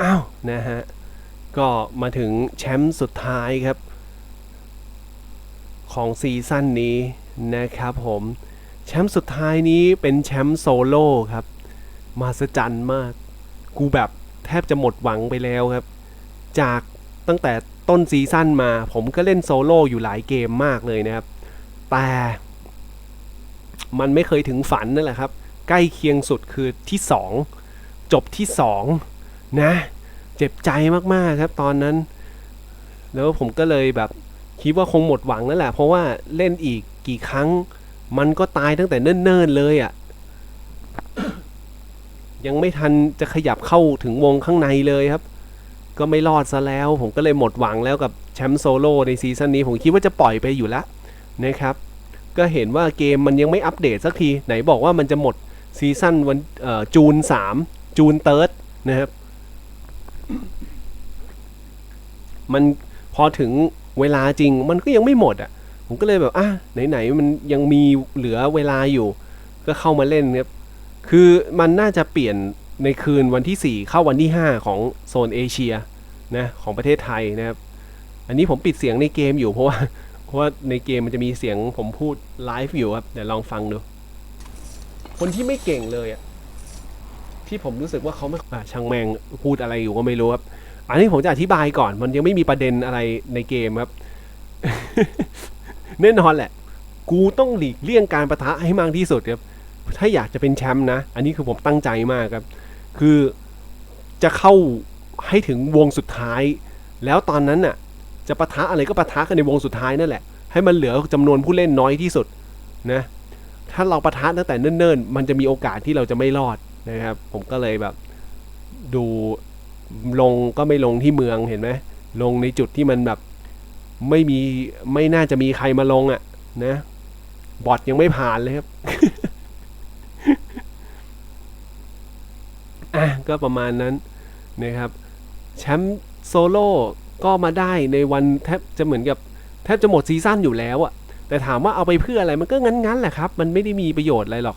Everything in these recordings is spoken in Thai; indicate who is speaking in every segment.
Speaker 1: อ้าวนะฮะก็มาถึงแชมป์สุดท้ายครับ ของซีซั่นนี้นะครับผมแชมป์สุดท้ายนี้เป็นแชมป์โซโล่ครับมาสจันมาก กูแบบแทบจะหมดหวังไปแล้วครับ จากตั้งแต่ต้นซีซั่นมา ผมก็เล่นโซโล่อยู่หลายเกมมากเลยนะครับ แต่มันไม่เคยถึงฝันนั่นแหละครับ ใกล้เคียงสุดคือที่ 2 จบที่ 2 นะ เจ็บใจมากๆครับตอนนั้น แล้วผมก็เลยแบบคิดว่าคงหมดหวังแล้วแหละเพราะว่าเล่นอีกกี่ครั้ง มันก็ตายตั้งแต่เนิ่นๆเลยอะ่ะยังไม่ทันจะขยับเข้าถึงวงข้างในเลยครับ ก็ไม่รอดซะแล้ว ผมก็เลยหมดหวังแล้วกับแชมป์โซโล่ในซีซั่นนี้ ผมคิดว่าจะปล่อยไปอยู่แล้วนะครับ ก็เห็นว่าเกมมันยังไม่อัปเดตสักที ไหนบอกว่ามันจะหมดซีซั่นวันจูน 3 จูนเติร์ดนะครับ มันพอถึงเวลาจริงมันก็ยังไม่หมดอะ ผมก็เลยแบบอะไหนๆมันยังมีเหลือเวลาอยู่ ก็เข้ามาเล่นครับ คือมันน่าจะเปลี่ยนในคืนวันที่ 4 เข้าวันที่ 5 ของโซนเอเชียนะของประเทศไทยนะครับ อันนี้ผมปิดเสียงในเกมอยู่เพราะว่าเพราะว่าในเกมมันจะมีเสียงผมพูดไลฟ์อยู่ครับเดี๋ยวลองฟังดู คนที่ไม่เก่งเลยอะที่ผมรู้สึกว่าเขาไม่ช่างแมงพูดอะไรอยู่ก็ไม่รู้ครับ อันนี้ผมจะอธิบายก่อน มันยังไม่มีประเด็นอะไรในเกมครับ แน่นอนแหละ กูต้องหลีกเลี่ยงการประทะให้มากที่สุดครับ ถ้าอยากจะเป็นแชมป์นะ อันนี้คือผมตั้งใจมากครับ คือจะเข้าให้ถึงวงสุดท้าย แล้วตอนนั้นน่ะ จะประทะอะไรก็ประทะกันในวงสุดท้ายนั่นแหละ ให้มันเหลือจำนวนผู้เล่นน้อยที่สุดนะ ถ้าเราประทะตั้งแต่เนิ่นๆ มันจะมีโอกาสที่เราจะไม่รอดนะครับ ผมก็เลยแบบดู ลงก็ไม่ลงที่เมืองเห็นไหมลงในจุดที่มันแบบไม่มีไม่น่าจะมีใครมาลงอะ่ะ นะบอทยังไม่ผ่านเลยครับอะก็ประมาณนั้นนะครับแชมป์โซโล่ก็มาได้ในวันแทบจะเหมือนกับแทบจะหมดซีซั่นอยู่แล้วอะแต่ถามว่าเอาไปเพื่ออะไรมันก็งั้นๆแหละครับ มันไม่ได้มีประโยชน์อะไรหรอก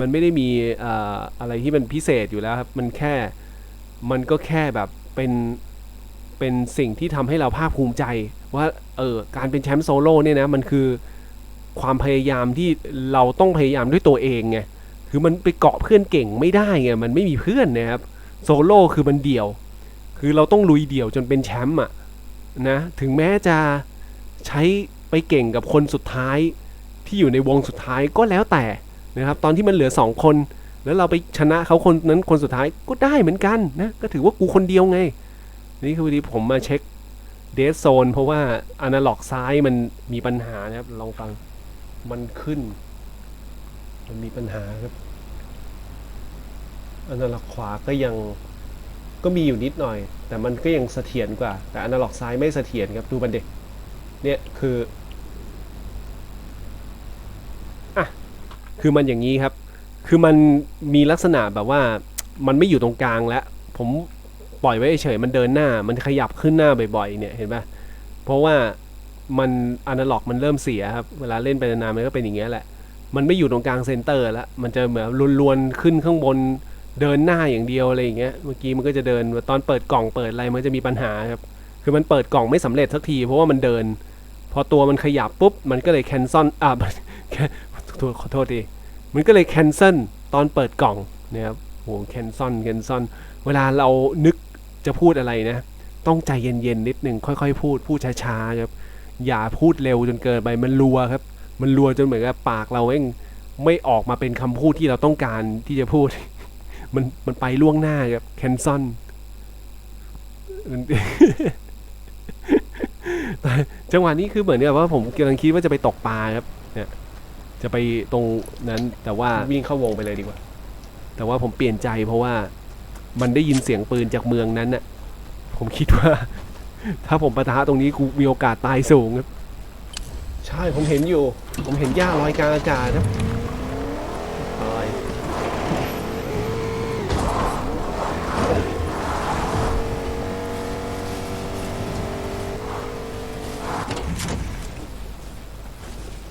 Speaker 1: มันไม่ได้มีอ่อะไรที่มันพิเศษอยู่แล้วครับ มันแค่ มันก็แค่แบบเป็นเป็นสิ่งที่ทำให้เราภาคภูมิใจ ว่าเออการเป็นแชมป์โซโล่เนี่ยนะมันคือความพยายามที่เราต้องพยายามด้วยตัวเองไงคือมันไปเกาะเพื่อนเก่งไม่ได้ไงมันไม่มีเพื่อนนะครับโซโล่คือมันเดี่ยว คือเราต้องลุยเดี่ยวจนเป็นแชมป์อะนะถึงแม้จะใช้ไปเก่งกับคนสุดท้ายที่อยู่ในวงสุดท้ายก็แล้วแต่นะครับตอนที่มันเหลือสองคน แล้วเราไปชนะเขาคนนั้นคนสุดท้ายก็ได้เหมือนกันนะ ก็ถือว่ากูคนเดียวไง นี่คือวันนี้ผมมาเช็คเด z โซนเพราะว่าอนาล็อกซ้ายมันมีปัญหานะครับ ลองฟัง มันขึ้น มันมีปัญหาครับอนาล็อกขวาก็ยังก็มีอยู่นิดหน่อย แต่มันก็ยังเสถียรกว่า แต่อนาล็อกซ้ายไม่เสถียรครับดูมันเด็กเนี่ยคืออะคือมันอย่างนี้ครับ คือมันมีลักษณะแบบว่ามันไม่อยู่ตรงกลางแล้ว ผมปล่อยไว้เฉยมันเดินหน้า มันขยับขึ้นหน้าบ่อยๆ เนี่ยเห็นปะเพราะว่ามันอนาล็อกมันเริ่มเสียครับ เวลาเล่นไปนานๆมันก็เป็นอย่างเงี้ยแหละ มันไม่อยู่ตรงกลางเซนเตอร์แล้ว มันจะเหมือนลวนๆขึ้นข้างบนเดินหน้าอย่างเดียวอะไรอย่างเงี้ย เมื่อกี้มันก็จะเดินตอนเปิดกล่องเปิดอะไรมันจะมีปัญหาครับ คือมันเปิดกล่องไม่สำเร็จสักที เพราะว่ามันเดิน พอตัวมันขยับปุ๊บ มันก็เลยแคนซอนอ่าขอโทษขอโทษที มันก็เลยแคนเซิลตอนเปิดกล่องนะครับโหแคนซอนแคนซอนเวลาเรานึกจะพูดอะไรนะ ต้องใจเย็นๆนิดนึงค่อยๆ พูดพูดช้าๆครับอย่าพูดเร็วจนเกินไปมันรัวครับ มันรัวจนเหมือนกับปากเราเองไม่ออกมาเป็นคำพูดที่เราต้องการที่จะพูด มันมันไปล่วงหน้าครับแคนซอนจังหวะนี้คือเหมือนกับว่าผมกำลังคิดว่าจะไปตกปลาครับเนี่ย จะไปตรงนั้นแต่ว่าวิ่งเข้าวงไปเลยดีกว่า แต่ว่าผมเปลี่ยนใจเพราะว่ามันได้ยินเสียงปืนจากเมืองนั้นน่ะ ผมคิดว่า ถ้าผมปะทะตรงนี้กูมีโอกาสตายสูงครับ ใช่ผมเห็นอยู่ ผมเห็นหญ้าลอยกลางอากาศนะลอย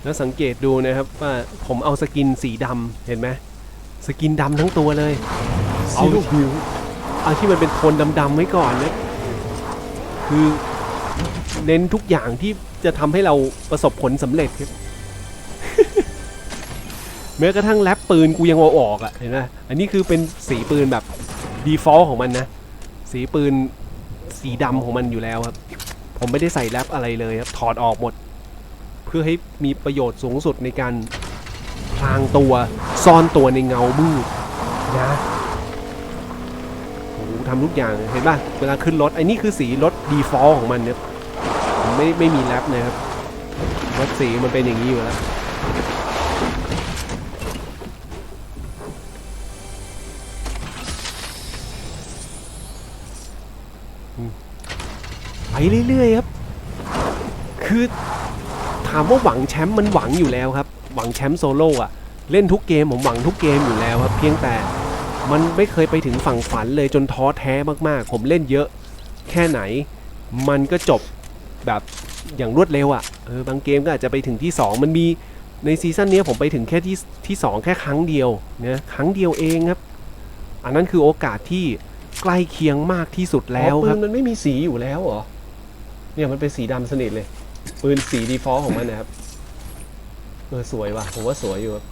Speaker 1: แล้วสังเกตดูนะครับว่าผมเอาสกินสีดำเห็นไหมสกินดำทั้งตัวเลย
Speaker 2: ซีลูกหิว
Speaker 1: เอาที่มันเป็นโทนดำๆไว้ก่อนนะคือเน้นทุกอย่างที่จะทำให้เราประสบผลสำเร็จครับแม้กระทั่งแรปปืนกูยังเอาออกอะ่ะเห็นไหมอันนี้คือเป็นสีปืนแบบ default ของมันนะ สีปืนสีดำของมันอยู่แล้วครับ ผมไม่ได้ใส่แรปอะไรเลยครับ ถอดออกหมด เพื่อให้มีประโยชน์สูงสุดในการพลางตัวซ่อนตัวในเงามืดนะโอ้โหทำทุกอย่างเห็นป่ะเวลาขึ้นรถไอ้นี่คือสีรถ default ของมันเนี่ยไม่ไม่มีแรปนะครับรถสีมันเป็นอย่างนี้อยู่แล้วไปเรื่อยๆครับ คือ ถามว่าหวังแชมป์มันหวังอยู่แล้วครับ หวังแชมป์โซโล่อะเล่นทุกเกมผมหวังทุกเกมอยู่แล้วครับ เพียงแต่มันไม่เคยไปถึงฝั่งฝันเลยจนท้อแท้มากๆ ผมเล่นเยอะ แค่ไหน มันก็จบแบบอย่างรวดเร็วอะ่ะเออบางเกมก็อาจจะไปถึงที่ 2 มันมีในซีซั่นนี้ผมไปถึงแค่ที่ที่ 2 แค่ครั้งเดียวนะครั้งเดียวเองครับ อันนั้นคือโอกาสที่ใกล้เคียงมากที่สุดแล้วครับมันไม่มีสีอยู่แล้วเหรอเนี่ยมันเป็นสีดำสนิทเลย ปืนสีดีฟอลต์ของมันนะครับเออสวยว่ะผมว่าสวยอยู่ครับ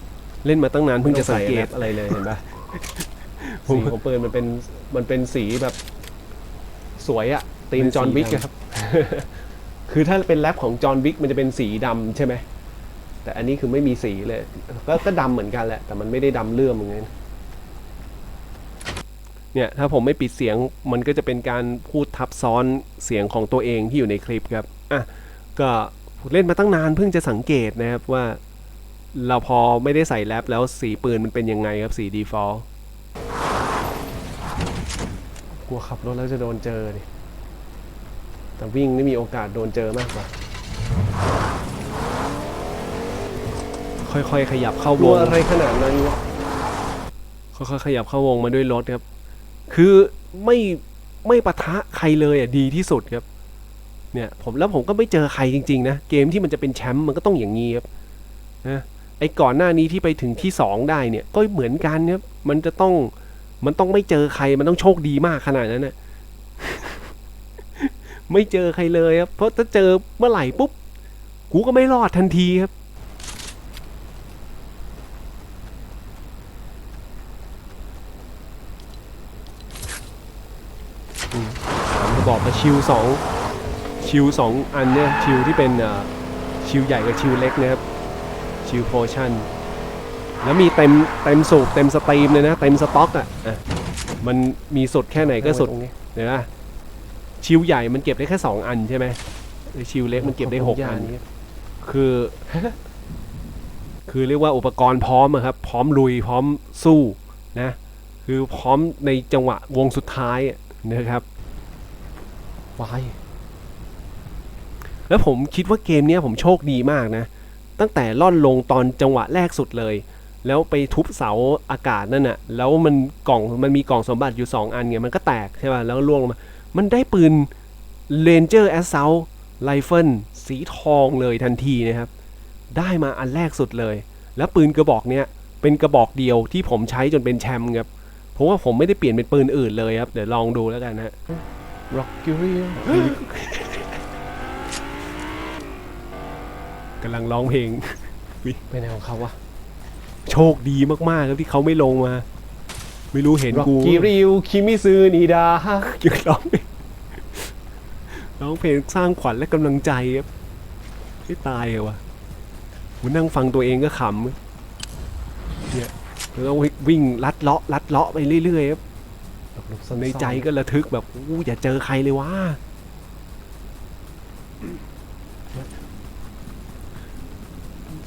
Speaker 1: เล่นมาตั้งนานเพิ่งจะสังเกตอะไรเลยเห็นปะสีของปืนมันเป็นมันเป็นสีแบบ สวยอะตีมจอห์นวิกครับ คือถ้าเป็นแรปของจอห์นวิกมันจะเป็นสีดำใช่ไหมแต่อันนี้คือไม่มีสีเลย ก็ก็ดำเหมือนกันแหละ แต่มันไม่ได้ดำเลื่อมอย่างงี้นเนี่ยถ้าผมไม่ปิดเสียงมันก็จะเป็นการพูดทับซ้อนเสียงของตัวเองที่อยู่ในคลิปครับอะ ก็เล่นมาตั้งนานเพิ่งจะสังเกตนะครับว่าเราพอไม่ได้ใส่แรปแล้วสีปืนมันเป็นยังไงครับสี default กลัวขับรถแล้วจะโดนเจอดิ แต่วิ่งนี่มีโอกาสโดนเจอมากกว่า ค่อยๆ ขยับเข้าวงอะไรขนาดนั้นวะค่อยๆ ขยับเข้าวงมาด้วยรถครับ คือไม่ไม่ปะทะใครเลยอะดีที่สุดครับ เนี่ยผมแล้วผมก็ไม่เจอใครจริงๆนะเกมที่มันจะเป็นแชมป์มันก็ต้องอย่างนี้ครับนะไอ้ก่อนหน้านี้ที่ไปถึงที่สองได้เนี่ยก็เหมือนกันครับมันจะต้องมันต้องไม่เจอใครมันต้องโชคดีมากขนาดนั้นนะไม่เจอใครเลยครับเพราะถ้าเจอเมื่อไหร่ปุ๊บกูก็ไม่รอดทันทีครับอืมสามกระบอกกับชิวสอง ชิวสองอันเนี่ยชิวที่เป็นอ่าชิวใหญ่กับชิวเล็กนะครับชิวโพชั่นแล้วมีเต็มเต็มสูบเต็มสตรีมเลยนะเต็มสต็อกอะอะมันมีสุดแค่ไหนก็สุดเดี๋ยวนะชิวใหญ่มันเก็บได้แค่สองอันใช่ไหมไอ้ชิวเล็กมันเก็บได้หกอันคือ คือเรียกว่าอุปกรณ์พร้อมอะครับ พร้อมลุยพร้อมสู้นะคือพร้อมในจังหวะวงสุดท้ายอะนะครับวาย แล้วผมคิดว่าเกมนี้ผมโชคดีมากนะ ตั้งแต่ล่อนลงตอนจังหวะแรกสุดเลย แล้วไปทุบเสาอากาศนั่นน่ะ แล้วมันกล่องมันมีกล่องสมบัติอยู่ 2 อันไงมันก็แตกใช่ป่ะแล้วล่วงลงมา มันได้ปืน Ranger Assault Rifle สีทองเลยทันทีนะครับ ได้มาอันแรกสุดเลย แล้วปืนกระบอกเนี้ยเป็นกระบอกเดียวที่ผมใช้จนเป็นแชมป์ครับเพราะว่าผมไม่ได้เปลี่ยนเป็นปืนอื่นเลยครับ เดี๋ยวลองดูแล้วกันนะ Rocky r e a กำลังร้องเพลงไปไหนของเขาวะโชคดีมากๆครับที่เขาไม่ลงมา ไม่รู้เห็นกู
Speaker 2: กิริวคิมิซึนิดา
Speaker 1: ยังร้องเพลงร้องเพลงสร้างขวัญและกำลังใจครับไม่ตายเหรอวะผมนั่งฟังตัวเองก็ขำเนี่ยแล้ววิ่งลัดเลาะลัดเลาะไปเรื่อยๆครับในใจก็ระทึกแบบอู้อย่าเจอใครเลยวะ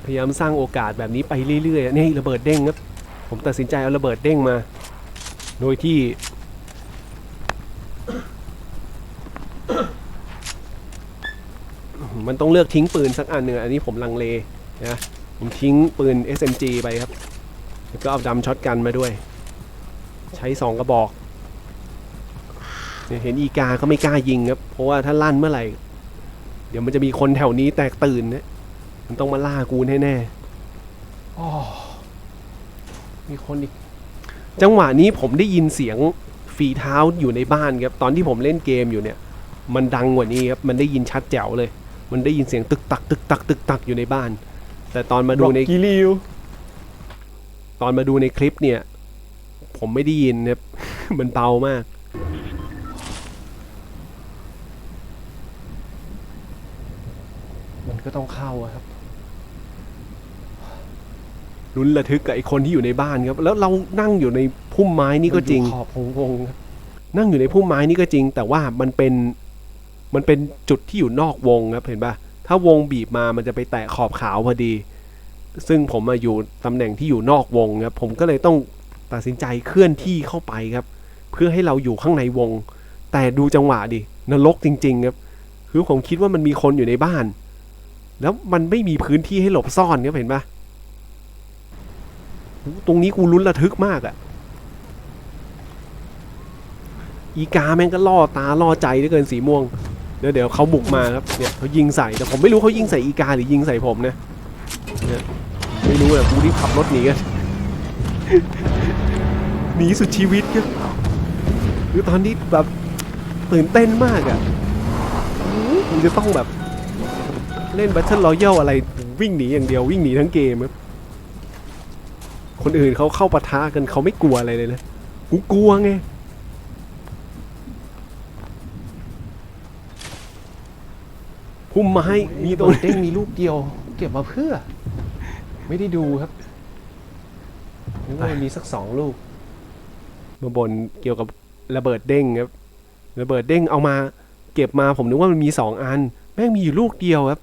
Speaker 1: พยายามสร้างโอกาสแบบนี้ไปเรื่อยๆนี่ระเบิดเด้งครับ ผมตัดสินใจเอาระเบิดเด้งมา โดยที่ มันต้องเลือกทิ้งปืนสักอันหนึ่งอันนี้ผมลังเลนะผมทิ้งปืน SMG ไปครับแล้วก็เอาดำช็อตกันมาด้วย ใช้สองกระบอกเนี่ยเห็นอีกาก็ไม่กล้ายิงครับ เพราะว่าถ้าลั่นเมื่อไหร่ เดี๋ยวมันจะมีคนแถวนี้แตกตื่นนะ มันต้องมาล่ากูแน่ๆ
Speaker 2: อ๋อมีคนอีก
Speaker 1: จังหวะนี้ผมได้ยินเสียงฝีเท้าอยู่ในบ้านครับ ตอนที่ผมเล่นเกมอยู่เนี่ย มันดังกว่านี้ครับ มันได้ยินชัดแจ๋วเลย มันได้ยินเสียงตึกตักตึกตักตึกตักอยู่ในบ้าน แต่ตอนมาดูใน
Speaker 2: กิริว
Speaker 1: ตอนมาดูในคลิปเนี่ย ผมไม่ได้ยินครับ มันเบามากมันก็ต้องเข้าอะครับ ลุ้นระทึกกับไอ้คนที่อยู่ในบ้านครับ แล้วเรานั่งอยู่ในพุ่มไม้นี่ก็จริง
Speaker 2: ขอบของวงครับ
Speaker 1: นั่งอยู่ในพุ่มไม้นี่ก็จริง แต่ว่ามันเป็นมันเป็นจุดที่อยู่นอกวงครับเห็นปะถ้าวงบีบมามันจะไปแตะขอบขาวพอดี ซึ่งผมมาอยู่ตำแหน่งที่อยู่นอกวงครับ ผมก็เลยต้องตัดสินใจเคลื่อนที่เข้าไปครับ เพื่อให้เราอยู่ข้างในวง แต่ดูจังหวะดินรกจริง ๆ ครับ คือผมคิดว่ามันมีคนอยู่ในบ้าน แล้วมันไม่มีพื้นที่ให้หลบซ่อนครับเห็นปะโอ้ ตรงนี้กูลุ้นระทึกมากอะอีกาแม่งก็ล่อตาล่อใจเหลือเกินสีม่วง เดี๋ยวเดี๋ยวเขาบุกมาครับ เนี่ยเขายิงใส่ แต่ผมไม่รู้เขายิงใส่อีกาหรือยิงใส่ผมนะเนี่ยไม่รู้อะกูรีบขับรถหนีกันหนีสุดชีวิตครับคือตอนนี้แบบตื่นเต้นมากอะกูจะต้องแบบ เล่น Battle Royale อะไรวิ่งหนีอย่างเดียววิ่งหนีทั้งเกมครับ คนอื่นเขาเข้าปะทะกันเขาไม่กลัวอะไรเลยนะกูกลัวไงพุ่มไม้มี
Speaker 2: มี
Speaker 1: ต
Speaker 2: ตั
Speaker 1: ร
Speaker 2: ว
Speaker 1: ง
Speaker 2: เด้งมีลูกเดียว เก็บมาเพื่อ ไม่ได้ดูครับนึกว่ามีสักสองลูก
Speaker 1: มาบนเกี่ยวกับระเบิดเด้งครับระเบิดเด้งเอามา เก็บมาผมนึกว่ามันมีสองอัน แม่งมีอยู่ลูกเดียวครับ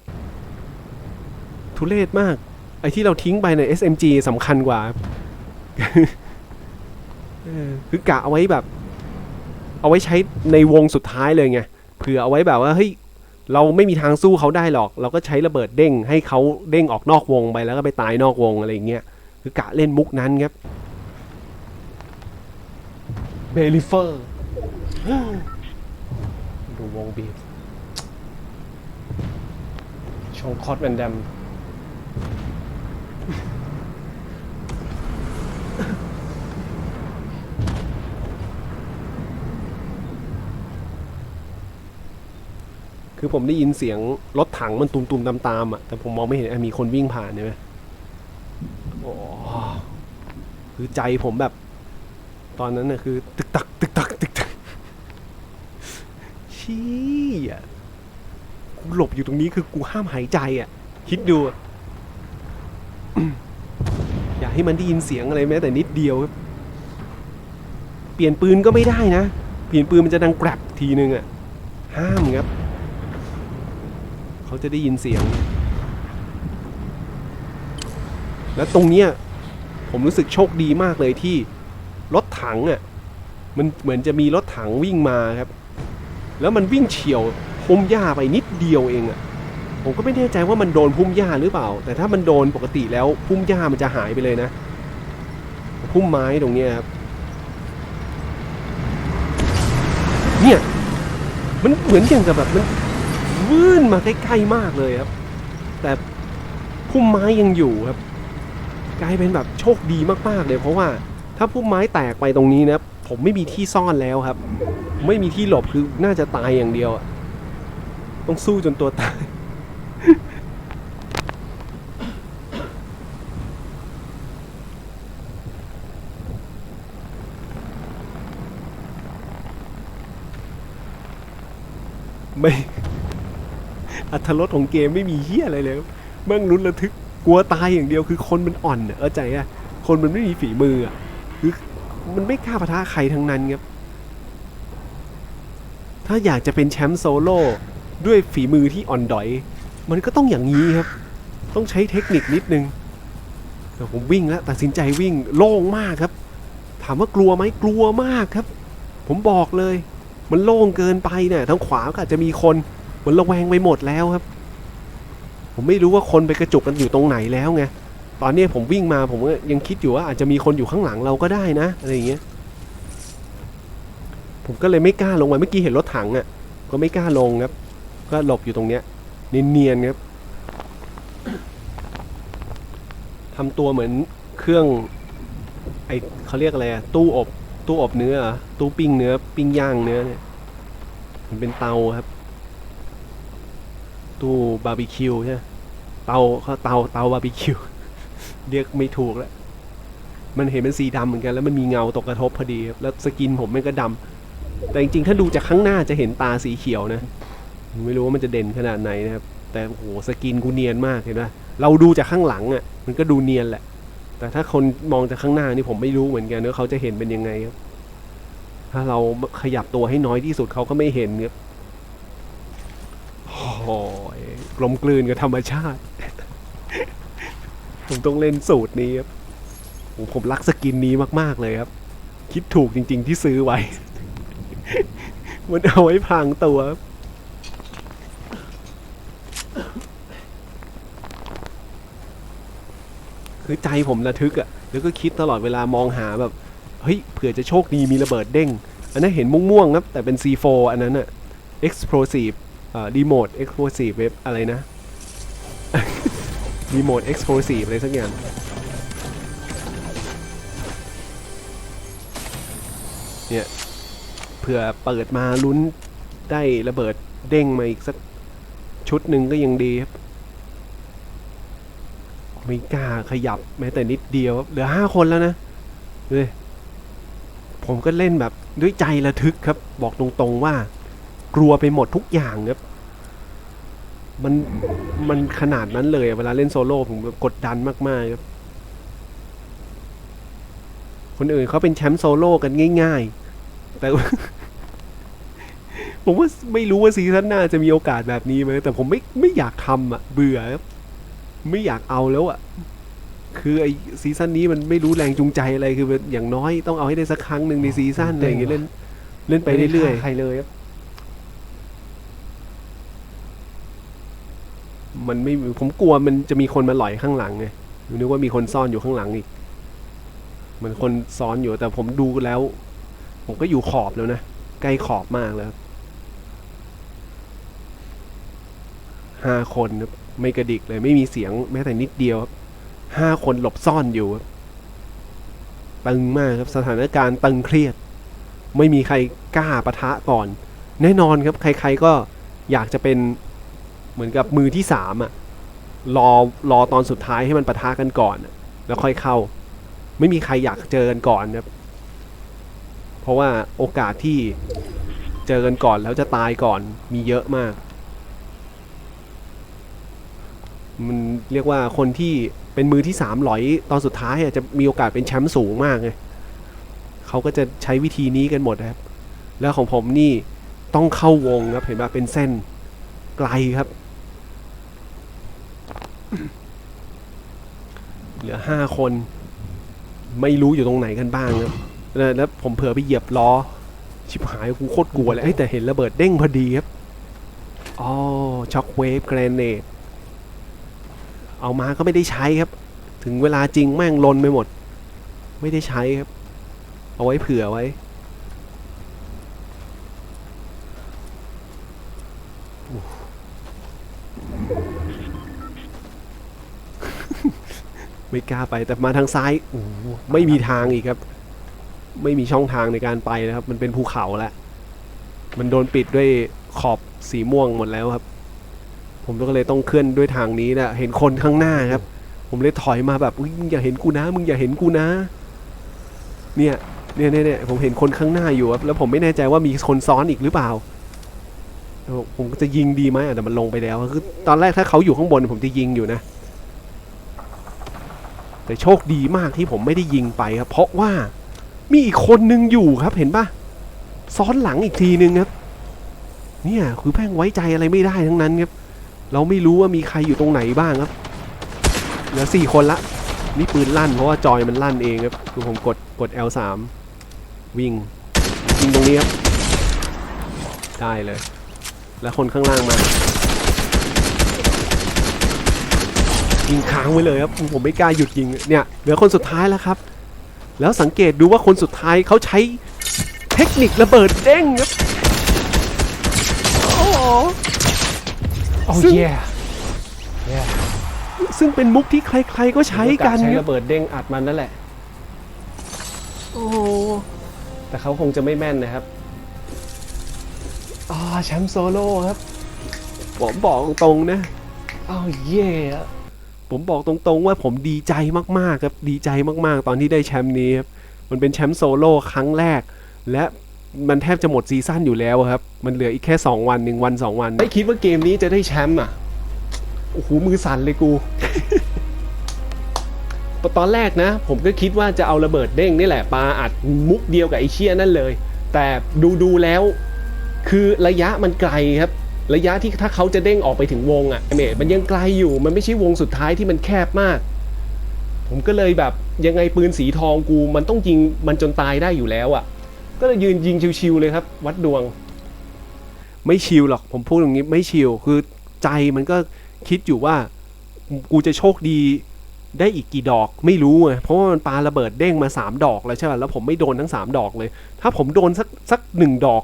Speaker 1: ทุเรศมาก ไอ้ที่เราทิ้งไปใน SMG สำคัญกว่าคือกะเอาไว้แบบ เอาไว้ใช้ในวงสุดท้ายเลยไงเผื่อเอาไว้แบบว่าเฮ้ยเราไม่มีทางสู้เขาได้หรอก เราก็ใช้ระเบิดเด้งให้เขาเด้งออกนอกวงไปแล้วก็ไปตายนอกวงอะไรอย่างเงี้ยคือกะเล่นมุกนั้นครับ
Speaker 2: เบลิเฟอร์ดูวงบีบชงคอตแวนแดม
Speaker 1: คือผมได้ยินเสียงรถถังมันตุมๆตามๆอะ แต่ผมมองไม่เห็นมีคนวิ่งผ่านใช่ไหมโอ้คือใจผมแบบ ตอนนั้นน่ะคือ ตึกตัก ตึกตัก ตึกตักชี้อะกูหลบอยู่ตรงนี้คือกูห้ามหายใจอะ คิดดู อย่าให้มันได้ยินเสียงอะไรแม้แต่นิดเดียวครับ เปลี่ยนปืนก็ไม่ได้นะ เปลี่ยนปืนมันจะดังแกรบทีนึงอะ ห้ามครับ เขาจะได้ยินเสียง แล้วตรงเนี้ยผมรู้สึกโชคดีมากเลยที่รถถังอะ มันเหมือนจะมีรถถังวิ่งมาครับ แล้วมันวิ่งเฉียวพุ่มหญ้าไปนิดเดียวเองอะ ผมก็ไม่แน่ใจว่ามันโดนพุ่มหญ้าหรือเปล่า แต่ถ้ามันโดนปกติแล้วพุ่มหญ้ามันจะหายไปเลยนะ พุ่มไม้ตรงเนี้ยครับ เนี่ย มันเหมือนอย่างกับแบบมันวื่นมาใกล้ๆมากเลยครับ แต่พุ่มไม้ยังอยู่ครับ กลายเป็นแบบโชคดีมากๆเลยเพราะว่าถ้าพุ่มไม้แตกไปตรงนี้นะผมไม่มีที่ซ่อนแล้วครับ ไม่มีที่หลบคือน่าจะตายอย่างเดียว ต้องสู้จนตัวตาย ไม่อัธรสของเกมไม่มีเฮี้ยอะไรเลยครับแมั่งลุ้นระทึกกลัวตายอย่างเดียวคือคนมันอ่อนเข้าใจอะคนมันไม่มีฝีมืออะคือมันไม่กล้าปะทะใครทั้งนั้นครับถ้าอยากจะเป็นแชมป์โซโล่ด้วยฝีมือที่อ่อนดอย มันก็ต้องอย่างนี้ครับ ต้องใช้เทคนิคนิดนึงแต่ผมวิ่งแล้วตัดสินใจวิ่งโล่งมากครับ ถามว่ากลัวไหมกลัวมากครับ ผมบอกเลย มันโล่งเกินไปเนี่ยทางขวาก็อาจจะมีคนมันระแวงไปหมดแล้วครับ ผมไม่รู้ว่าคนไปกระจุกกันอยู่ตรงไหนแล้วไงตอนนี้ผมวิ่งมาผมก็ยังคิดอยู่ว่าอาจจะมีคนอยู่ข้างหลังเราก็ได้นะอะไรอย่างเงี้ยผมก็เลยไม่กล้าลงไปเมื่อกี้เห็นรถถังอะ่ะก็ไม่กล้าลงครับ ก็หลบอยู่ตรงเนี้ยเนียนๆครับทำตัวเหมือนเครื่องไอเขาเรียกอะไรอะตู้อบ ตู้อบเนื้อตู้ปิ้งเนื้อ ปิ้งย่างเนื้อเนี่ย มันเป็นเตาครับ ตู้บาร์บีคิวใช่เตาเขาเตาเตาบาร์บีคิวเรียกไม่ถูกแล้ว มันเห็นเป็นสีดำเหมือนกันแล้วมันมีเงาตกกระทบพอดีครับแล้วสกินผมมันก็ดำแต่จริงๆ ถ้าดูจากข้างหน้าจะเห็นตาสีเขียวนะ ไม่รู้ว่ามันจะเด่นขนาดไหนนะครับ แต่โอ้โหสกินกูเนียนมากเห็นไหมเราดูจากข้างหลังอะ มันก็ดูเนียนแหละ แต่ถ้าคนมองจากข้างหน้านี่ผมไม่รู้เหมือนกันว่าเขาจะเห็นเป็นยังไงครับ ถ้าเราขยับตัวให้น้อยที่สุดเขาก็ไม่เห็นครับโอ้ยกลมกลืนกับธรรมชาติ ผมต้องเล่นสูตรนี้ครับผมรักสกินนี้มาก ๆ เลยครับ คิดถูกจริง ๆ ที่ซื้อไว้ มันเอาไว้พรางตัวครับ คือใจผมระทึกอะ่ะแล้วก็คิดตลอดเวลามองหาแบบเฮ้ยเผื่อจะโชคดีมีระเบิดเด้ง อันนั้นเห็นม่วงๆครับแต่เป็น C4 อันนั้นอะ explosive อ่า remote explosive เว็บอะไรนะ remote explosive อะไรสักอย่างเนี่ยเผื่อเปิดมาลุ้นได้ระเบิดเด้งมาอีกสักชุดหนึ่งก็ยังดีครับ ไม่กล้าขยับแม้แต่นิดเดียวเหลือห้าคนแล้วนะเฮ้ยผมก็เล่นแบบด้วยใจระทึกครับ บอกตรงๆว่า กลัวไปหมดทุกอย่างครับมันมันขนาดนั้นเลยเวลาเล่นโซโล่ผมกดดันมากๆครับคนอื่นเขาเป็นแชมป์โซโล่กันง่ายๆ แต่ ผมว่าไม่รู้ว่าซีซั่นหน้าจะมีโอกาสแบบนี้ไหมแต่ผมไม่ไม่อยากทำอะเบื่อครับ ไม่อยากเอาแล้วอะ คือไอซีซั่นนี้มันไม่รู้แรงจูงใจอะไรคืออย่างน้อยต้องเอาให้ได้สักครั้งหนึ่งในซีซั่นอะไรอย่างเงี้ยเล่น เล่นไปเรื่อย
Speaker 2: ใครเลยครับ
Speaker 1: ๆมันไม่ผมกลัวมันจะมีคนมาหลอยข้างหลังไงนึกว่ามีคนซ่อนอยู่ข้างหลังอีกเหมือนคนซ้อนอยู่แต่ผมดูแล้ว ผมก็อยู่ขอบแล้วนะใกล้ขอบมากแล้วครับห้าคนครับ ไม่กระดิกเลยไม่มีเสียงแม้แต่นิดเดียวครับห้าคนหลบซ่อนอยู่ครับตึงมากครับสถานการณ์ตึงเครียด ไม่มีใครกล้าปะทะก่อน แน่นอนครับ ใคร ๆก็อยากจะเป็นเหมือนกับมือที่สามอะรอรอตอนสุดท้ายให้มันปะทะกันก่อน แล้วค่อยเข้า ไม่มีใครอยากเจอกันก่อนครับ เพราะว่าโอกาสที่เจอกันก่อนแล้วจะตายก่อนมีเยอะมาก มันเรียกว่าคนที่เป็นมือที่สามหลอยตอนสุดท้ายอะจะมีโอกาสเป็นแชมป์สูงมากไงเขาก็จะใช้วิธีนี้กันหมดนะครับ แล้วของผมนี่ต้องเข้าวงครับเห็นไหมเป็นเส้นไกลครับ เหลือห้าคน ไม่รู้อยู่ตรงไหนกันบ้างครับแล้วผมเผื่อไปเหยียบล้อ ชิบหายกูโคตรกลัวเลยแต่เห็นระเบิดเด้งพอดีครับอ๋อช็อคเวฟแกรเนต เอามาก็ไม่ได้ใช้ครับ ถึงเวลาจริงแม่งลนไปหมด ไม่ได้ใช้ครับ เอาไว้เผื่อไว้ ไม่กล้าไปแต่มาทางซ้ายโอ้ไม่มีทางอีกครับ ไม่มีช่องทางในการไปนะครับ มันเป็นภูเขาแล้วมันโดนปิดด้วยขอบสีม่วงหมดแล้วครับ ผมก็เลยต้องเคลื่อนด้วยทางนี้นะเห็นคนข้างหน้าครับ ผมเลยถอยมาแบบอยมึงอย่าเห็นกูนะ มึงอย่าเห็นกูนะ เนี่ยเนี่ยเนี่ยผมเห็นคนข้างหน้าอยู่ครับแล้วผมไม่แน่ใจว่ามีคนซ้อนอีกหรือเปล่าผมก็จะยิงดีไหมแต่มันลงไปแล้วคือตอนแรกถ้าเขาอยู่ข้างบนผมจะยิงอยู่นะ แต่โชคดีมากที่ผมไม่ได้ยิงไปครับ เพราะว่ามีอีกคนนึงอยู่ครับเห็นปะซ้อนหลังอีกทีนึงครับ เนี่ยคือแพ่งไว้ใจอะไรไม่ได้ทั้งนั้นครับ เราไม่รู้ว่ามีใครอยู่ตรงไหนบ้างครับ เหลือสี่คนละ นี่ปืนลั่นเพราะว่าจอยมันลั่นเองครับคือผมกดกด L3 วิ่งยิงตรงนี้ครับได้เลย แล้วคนข้างล่างมายิงค้างไว้เลยครับผมไม่กล้าหยุดยิงเนี่ยเหลือคนสุดท้ายแล้วครับ แล้วสังเกตดูว่าคนสุดท้ายเขาใช้เทคนิคระเบิดเด้งครับโอ้ โห
Speaker 2: โอ้
Speaker 1: ซึ่ง
Speaker 2: เย่เย่
Speaker 1: ซึ่งเป็นมุกที่ใครๆก็ใช้กัน
Speaker 2: ใช้
Speaker 1: ครับ
Speaker 2: ระเบิดเด้งอัดมันนั่นแหละ
Speaker 1: โอ้โห
Speaker 2: แต่เขาคงจะไม่แม่นนะครับอ่าแชมป์โซโล่ครับ
Speaker 1: ผมบอกตรงๆนะ
Speaker 2: อ้าวเย่อะ
Speaker 1: ผมบอกตรงๆว่าผมดีใจมากๆครับ ดีใจมากๆ ตอนที่ได้แชมป์นี้ครับ มันเป็นแชมป์โซโล่ครั้งแรก และ มันแทบจะหมดซีซั่นอยู่แล้วครับ มันเหลืออีกแค่ 2 วันหนึ่งวัน 2 วัน
Speaker 2: ไม่คิดว่าเกมนี้จะได้แชมป์อะ โอ้โห มือสั่นเลยกู ตอนแรกนะ ผมก็คิดว่าจะเอาระเบิดเด้งนี่แหละปาอัดมุกเดียวกับไอเชียนั่นเลย แต่ดูดูแล้ว คือระยะมันไกลครับ ระยะที่ถ้าเขาจะเด้งออกไปถึงวงอะ่ะเมทมันยังไกลอยู่ มันไม่ใช่วงสุดท้ายที่มันแคบมาก ผมก็เลยแบบยังไงปืนสีทองกู มันต้องยิงมันจนตายได้อยู่แล้วอะ่ะ ก็เลยยืนยิงชิวๆเลยครับ วัดดวง
Speaker 1: ไม่ชิลหรอกผมพูดอย่างนี้ไม่ชิลคือใจมันก็คิดอยู่ว่ากูจะโชคดีได้อีกกี่ดอกไม่รู้ไงเพราะว่ามันปาระเบิดเด้งมา 3 ดอกแล้วใช่ไหมแล้วผมไม่โดนทั้ง 3 ดอกเลย ถ้าผมโดนสักสักหนึ่งดอก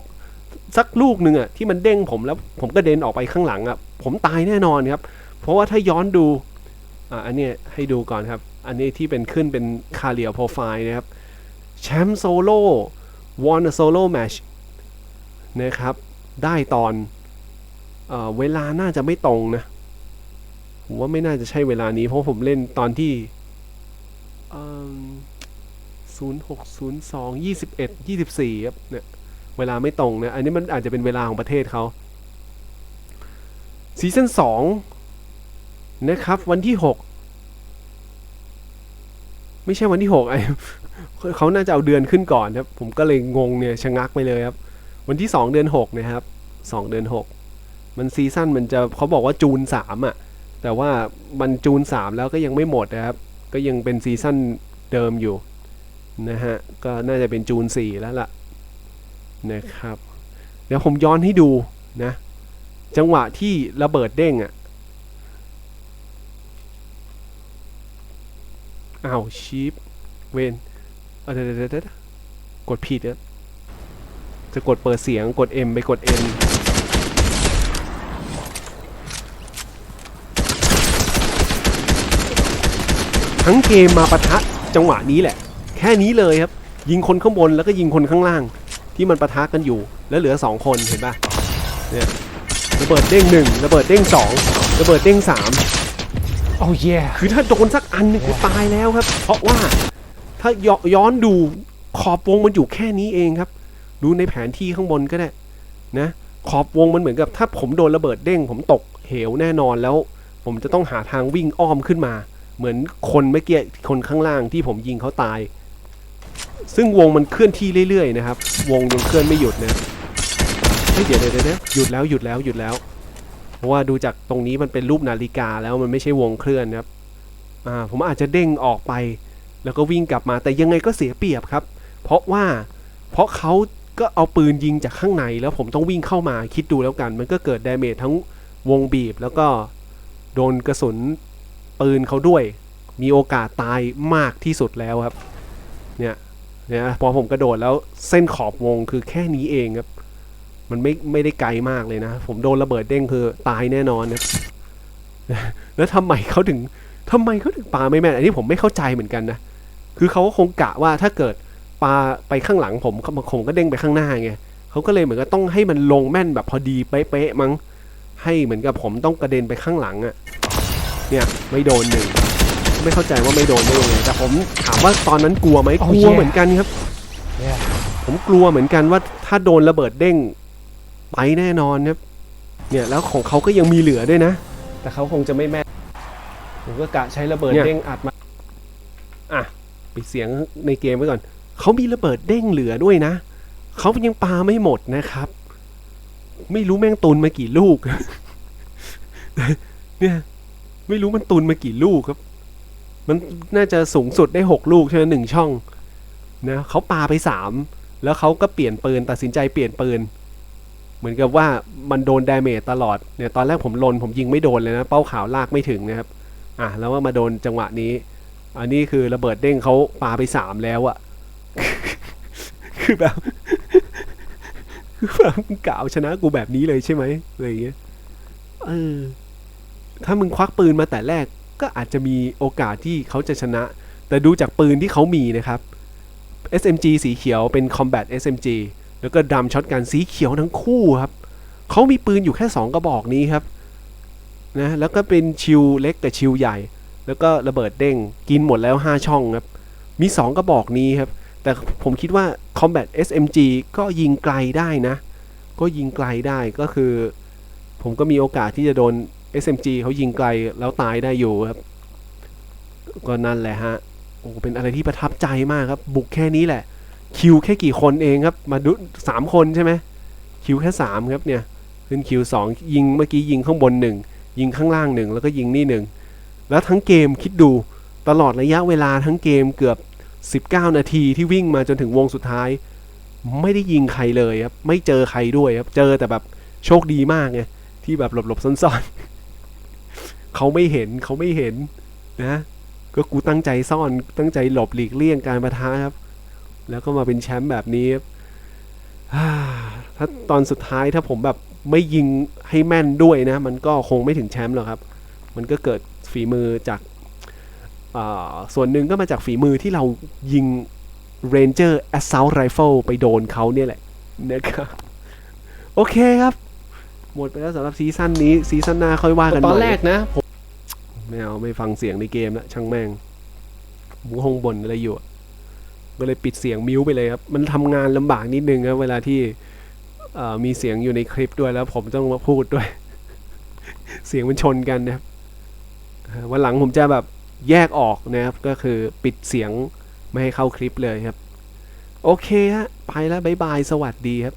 Speaker 1: สักลูกหนึ่งอะที่มันเด้งผมแล้วผมก็เด็นออกไปข้างหลังอะผมตายแน่นอนครับ เพราะว่าถ้าย้อนดูอะอันนี้ให้ดูก่อนครับ อันนี้ที่เป็นขึ้นเป็นคาเรียโปรไฟล์นะครับแชมป์โซโล่ won a solo match นะครับ ได้ตอนเอเวลาน่าจะไม่ตรงนะ ผมว่าไม่น่าจะใช่เวลานี้เพราะผมเล่นตอนที่ศูนย์หกศูนย์สองยี่สิบเอ็ดยี่สิบสี่ครับเนี่ยเวลาไม่ตรงนะ อันนี้มันอาจจะเป็นเวลาของประเทศเขาซีซั่นสองนะครับ วันที่หกไม่ใช่วันที่หกไอ้ เขาน่าจะเอาเดือนขึ้นก่อนครับ ผมก็เลยงงเนี่ยชะงักไปเลยครับ วันที่สองเดือนหกนะครับสองเดือนหกมันซีซั่นมันจะเขาบอกว่าจูนสามอะ แต่ว่ามันจูนสามแล้วก็ยังไม่หมดนะครับ ก็ยังเป็นซีซั่นเดิมอยู่นะฮะ ก็น่าจะเป็นจูนสี่แล้วล่ะนะครับ เดี๋ยวผมย้อนให้ดูนะ จังหวะที่ระเบิดเด้งอะอ้าวชีพเวน เออเดี๋ยวเดี๋ยวเดี๋ยวกดผิดอะจะกดเปิดเสียงกด M ไปกด N ทั้งเกมมาปะทะจังหวะนี้แหละ แค่นี้เลยครับ ยิงคนข้างบนแล้วก็ยิงคนข้างล่าง ที่มันปะทะกันอยู่ แล้วเหลือสองคนเห็นปะเนี่ยระเบิดเด้งหนึ่งระเบิดเด้งสองระเบิดเด้งสาม
Speaker 2: โอ้เย่
Speaker 1: คือถ้าโดนสักอันนี่คือตายแล้วครับ เพราะว่า ถ้าย้อย้อนดูขอบวงมันอยู่แค่นี้เองครับ ดูในแผนที่ข้างบนก็ได้นะขอบวงมันเหมือนกับ ถ้าผมโดนระเบิดเด้ง ผมตกเหวแน่นอนแล้ว ผมจะต้องหาทางวิ่งอ้อมขึ้นมา เหมือนคนเมื่อกี้คนข้างล่างที่ผมยิงเขาตาย ซึ่งวงมันเคลื่อนที่เรื่อยๆนะครับ วงยังเคลื่อนไม่หยุดนะเฮ้ยเดี๋ยวเดี๋ยวเดี๋ยวหยุดแล้วหยุดแล้วหยุดแล้ว เพราะว่าดูจากตรงนี้มันเป็นรูปนาฬิกาแล้วมันไม่ใช่วงเคลื่อนนะครับอ่าผมอาจจะเด้งออกไป แล้วก็วิ่งกลับมาแต่ยังไงก็เสียเปรียบครับ เพราะว่าเพราะเขาก็เอาปืนยิงจากข้างใน แล้วผมต้องวิ่งเข้ามาคิดดูแล้วกัน มันก็เกิดดาเมจทั้งวงบีบ แล้วก็โดนกระสุนปืนเขาด้วย มีโอกาสตายมากที่สุดแล้วครับ เนี่ยเนี่ยพอผมกระโดดแล้วเส้นขอบวงคือแค่นี้เองครับ มันไม่ไม่ได้ไกลมากเลยนะ ผมโดนระเบิดเด้งคือตายแน่นอนครับแล้วทำไมเขาถึงทำไมเขาถึงปาไม่แม่นอันนี้ผมไม่เข้าใจเหมือนกันนะ คือเขาก็คงกะว่าถ้าเกิดปาไปข้างหลังผมผมก็เด้งไปข้างหน้าไงเขาก็เลยเหมือนกับต้องให้มันลงแม่นแบบพอดีเป๊ะๆมั้ง ให้เหมือนกับผมต้องกระเด็นไปข้างหลังอะ่ะ เนี่ยไม่โดนหนึ่งไม่เข้าใจว่าไม่โดนได้ยังไงแต่ผมถามว่าตอนนั้นกลัวไหมกลัวเหมือนกันครับ
Speaker 2: เย่
Speaker 1: ผมกลัวเหมือนกันว่าถ้าโดนระเบิดเด้งไปแน่นอนครับเนี่ยแล้วของเขาก็ยังมีเหลือด้วยนะ
Speaker 2: แต่เขาคงจะไม่แม่นผมก็กะใช้ระเบิด
Speaker 1: เนี่ย
Speaker 2: เด้งอัดมา
Speaker 1: อะ ปิดเสียงในเกมไว้ก่อน เขามีระเบิดเด้งเหลือด้วยนะ เขายังปาไม่หมดนะครับ ไม่รู้แม่งตุนมากี่ลูก เนี่ย ไม่รู้มันตุนมากี่ลูกครับ มันน่าจะสูงสุดได้หกลูกใช่ไหมหนึ่งช่อง นะเขาปาไปสามแล้วเขาก็เปลี่ยนปืนตัดสินใจเปลี่ยนปืน เหมือนกับว่ามันโดนดาเมจตลอดเนี่ยตอนแรกผมลนผมยิงไม่โดนเลยนะ เป้าขาวลากไม่ถึงนะครับ อะแล้วว่ามาโดนจังหวะนี้ อันนี้คือระเบิดเด้งเขาปาไปสามแล้วอะคือแบบคือแบบกล่าวชนะกูแบบนี้เลยใช่ไหมอะไรอย่างเงี้ยเออถ้ามึงควักปืนมาแต่แรกก็อาจจะมีโอกาสที่เขาจะชนะ แต่ดูจากปืนที่เขามีนะครับ SMG สีเขียวเป็น Combat SMG แล้วก็ดัมช็อตกันสีเขียวทั้งคู่ครับ เขามีปืนอยู่แค่ 2 กระบอกนี้ครับนะแล้วก็เป็นชิลเล็กกับชิลใหญ่ แล้วก็ระเบิดเด้งกินหมดแล้ว 5 ช่องครับ มี 2 กระบอกนี้ครับ แต่ผมคิดว่า Combat SMG ก็ยิงไกลได้นะ ก็ยิงไกลได้ก็คือ ผมก็มีโอกาสที่จะโดน SMG เขายิงไกลแล้วตายได้อยู่ครับ ก็นั่นแหละฮะโอ้เป็นอะไรที่ประทับใจมากครับ บุกแค่นี้แหละ คิวแค่กี่คนเองครับ มาดูสามคนใช่ไหมคิวแค่สามครับเนี่ย ขึ้นคิวสองยิงเมื่อกี้ยิงข้างบนหนึ่งยิงข้างล่างหนึ่งแล้วก็ยิงนี่หนึ่ง แล้วทั้งเกมคิดดูตลอดระยะเวลาทั้งเกมเกือบ 19 นาทีที่วิ่งมาจนถึงวงสุดท้าย ไม่ได้ยิงใครเลยครับ ไม่เจอใครด้วยครับ เจอแต่แบบโชคดีมากไงที่แบบหลบๆซ่อนๆ เขาไม่เห็นเขาไม่เห็นนะ ก็กูตั้งใจซ่อนตั้งใจหลบหลีกเลี่ยงการประทะครับ แล้วก็มาเป็นแชมป์แบบนี้ครับถ้าตอนสุดท้ายถ้าผมแบบไม่ยิงให้แม่นด้วยนะ มันก็คงไม่ถึงแชมป์หรอกครับ มันก็เกิด ฝีมือจากอ่าส่วนหนึ่งก็มาจากฝีมือที่เรายิง Ranger Assault Rifle ไปโดนเขาเนี่ยแหละนะครับโอเคครับ หมดไปแล้วสำหรับซีซั่นนี้ซีซั่นหน้าค่อยว่ากัน
Speaker 2: ตอน
Speaker 1: ใหม่
Speaker 2: แรกนะผม
Speaker 1: ไม่เอาไม่ฟังเสียงในเกมแล้วช่างแม่งผมก็คงบ่นอะไรอยู่อะก็เลยปิดเสียงมิวไปเลยครับ มันทำงานลำบากนิดนึงครับเวลาที่เอ่อมีเสียงอยู่ในคลิปด้วยแล้วผมต้องมาพูดด้วย เสียงมันชนกันนะครับเอ่อ วันหลังผมจะแบบแยกออกนะครับก็คือปิดเสียงไม่ให้เข้าคลิปเลยครับ โอเคฮะไปแล้วบายบาย สวัสดีครับ